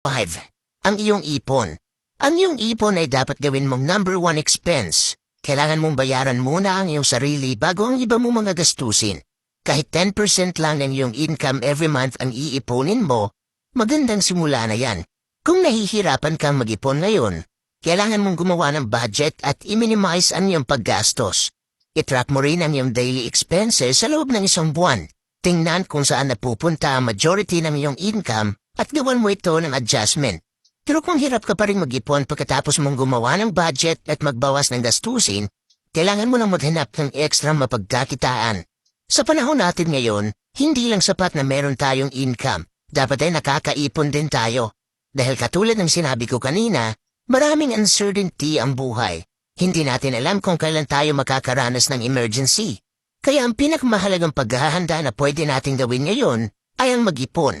5. Ang iyong ipon. Ang iyong ipon ay dapat gawin mong number one expense. Kailangan mong bayaran muna ang iyong sarili bago ang iba mong mga gastusin. Kahit 10% lang ng iyong income every month ang iiponin mo, magandang simula na yan. Kung nahihirapan kang mag-ipon ngayon, kailangan mong gumawa ng budget at i-minimize ang iyong paggastos. I-track mo rin ang iyong daily expenses sa loob ng isang buwan. Tingnan kung saan napupunta ang majority ng iyong income at gawan mo ito ng adjustment. Pero kung hirap ka pa rin mag-ipon pagkatapos mong gumawa ng budget at magbawas ng gastusin, kailangan mo lang maghanap ng extra mapagkakitaan. Sa panahon natin ngayon, hindi lang sapat na meron tayong income. Dapat ay nakakaipon din tayo. Dahil katulad ng sinabi ko kanina, maraming uncertainty ang buhay. Hindi natin alam kung kailan tayo makakaranas ng emergency. Kaya ang pinakamahalagang paghahanda na pwede nating gawin ngayon ay ang mag-ipon.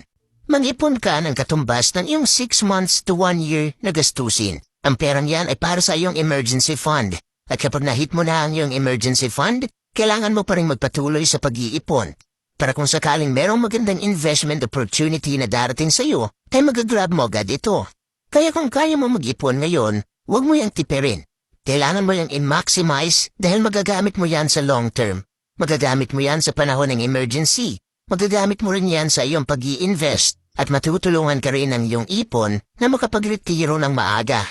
Mag-ipon ka ng katumbas ng iyong 6 months to 1 year na gastusin. Ang perang yan ay para sa iyong emergency fund. At kapag nahit mo na ang iyong emergency fund, kailangan mo pa rin magpatuloy sa pag-iipon. Para kung sakaling merong magandang investment opportunity na darating sa iyo, ay magagrab mo agad ito. Kaya kung kaya mo mag-ipon ngayon, huwag mo yung tipirin. Kailangan mo yung i-maximize dahil magagamit mo yan sa long term. Magagamit mo yan sa panahon ng emergency. Magagamit mo rin yan sa iyong pag invest at matutulungan ka rin ng iyong ipon na makapagretiro ng maaga.